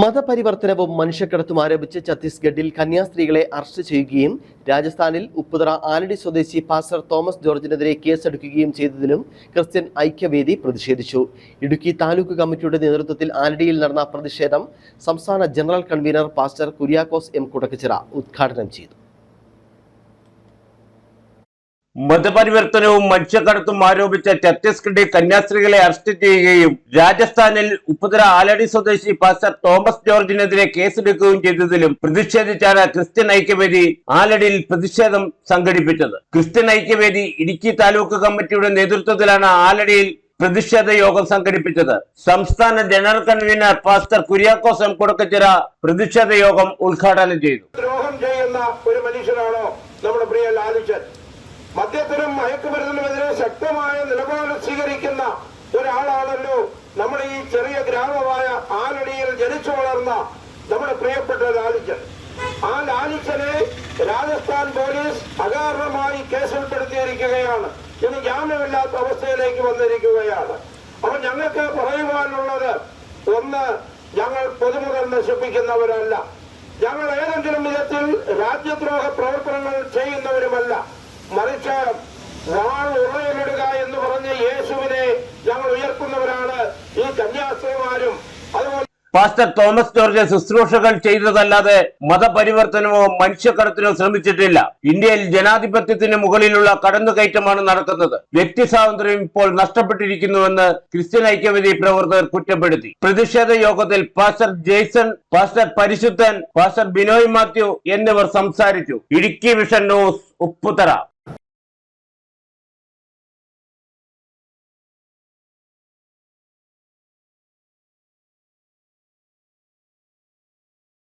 മതപരിവർത്തനവും മനുഷ്യക്കടത്തും ആരോപിച്ച് ഛത്തീസ്ഗഡിൽ കന്യാസ്ത്രീകളെ അറസ്റ്റ് ചെയ്യുകയും രാജസ്ഥാനിൽ ഉപ്പുതറ ആലടി സ്വദേശി പാസ്റ്റർ തോമസ് ജോർജിനെതിരെ കേസെടുക്കുകയും ചെയ്തതിലും ക്രിസ്ത്യൻ ഐക്യവേദി പ്രതിഷേധിച്ചു. ഇടുക്കി താലൂക്ക് കമ്മിറ്റിയുടെ നേതൃത്വത്തിൽ ആലടിയിൽ നടന്ന പ്രതിഷേധം സംസ്ഥാന general convener pastor Kuriakose M Kudakkachira ഉദ്ഘാടനം ചെയ്തു. മതപരിവർത്തനവും മനുഷ്യക്കടത്തും ആരോപിച്ച ഛത്തീസ്ഗഡിൽ കന്യാസ്ത്രീകളെ അറസ്റ്റ് ചെയ്യുകയും രാജസ്ഥാനിൽ ഉപ്പുതര ആലടി സ്വദേശി പാസ്റ്റർ തോമസ് ജോർജിനെതിരെ കേസെടുക്കുകയും ചെയ്തതിലും പ്രതിഷേധിച്ചാണ് ക്രിസ്ത്യൻ ഐക്യവേദി ആലടിയിൽ പ്രതിഷേധം സംഘടിപ്പിച്ചത്. ക്രിസ്ത്യൻ ഐക്യവേദി ഇടുക്കി താലൂക്ക് കമ്മിറ്റിയുടെ നേതൃത്വത്തിലാണ് ആലടിയിൽ പ്രതിഷേധ യോഗം സംഘടിപ്പിച്ചത്. സംസ്ഥാന general convener pastor Kuriakose M Kudakkachira പ്രതിഷേധ യോഗം ഉദ്ഘാടനം ചെയ്തു. ദ്രോഹം ചെയ്യുന്ന ഒരു മനുഷ്യനാണോ നമ്മുടെ പ്രിയ ലാലിച്ചൻ മദ്യത്തിനും മയക്കുമരുന്നിനുമെതിരെ ശക്തമായ നിലപാട് സ്വീകരിക്കുന്ന ഒരാളാണല്ലോ നമ്മുടെ ഈ ചെറിയ ഗ്രാമമായ ആലടിയിൽ ജനിച്ചു വളർന്ന നമ്മുടെ പ്രിയപ്പെട്ട ലാലിച്ചൻ. ആ ലാലിച്ചനെ രാജസ്ഥാൻ പോലീസ് അകാരണമായി കേസിൽപ്പെടുത്തിയിരിക്കുകയാണ്. ഇന്ന് ജാമ്യമില്ലാത്ത അവസ്ഥയിലേക്ക് വന്നിരിക്കുകയാണ്. അപ്പൊ ഞങ്ങൾക്ക് പറയുവാനുള്ളത് ഒന്ന് ഞങ്ങൾ പൊതുമുതൽ നശിപ്പിക്കുന്നവരല്ല. ഞങ്ങൾ ഏതെങ്കിലും വിധത്തിൽ രാജ്യദ്രോഹ പ്രവർത്തനങ്ങൾ ചെയ്യുന്നവരുമല്ല. മറിച്ച് വാൾ ഉറയിലിടുക എന്ന് പറഞ്ഞ് യേശുവിനെ ഞങ്ങൾ ഉയർത്തുന്നവരാണ് ഈ കന്യാസ്ത്രീമാരും. അതുപോലെ പാസ്റ്റർ തോമസ് ജോർജ് ശുശ്രൂഷകൾ ചെയ്തതല്ലാതെ മതപരിവർത്തനമോ മനുഷ്യക്കടത്തിനോ ശ്രമിച്ചിട്ടില്ല. ഇന്ത്യയിൽ ജനാധിപത്യത്തിന് മുകളിലുള്ള കടന്നുകയറ്റമാണ് നടക്കുന്നത്. വ്യക്തി സ്വാതന്ത്ര്യം ഇപ്പോൾ നഷ്ടപ്പെട്ടിരിക്കുന്നുവെന്ന് ക്രിസ്ത്യൻ ഐക്യവേദി പ്രവർത്തകർ കുറ്റപ്പെടുത്തി. പ്രതിഷേധ യോഗത്തിൽ pastor Jaison pastor Parishudhan pastor Binoy Mathew എന്നിവർ സംസാരിച്ചു. Idukki vision news Upputhara.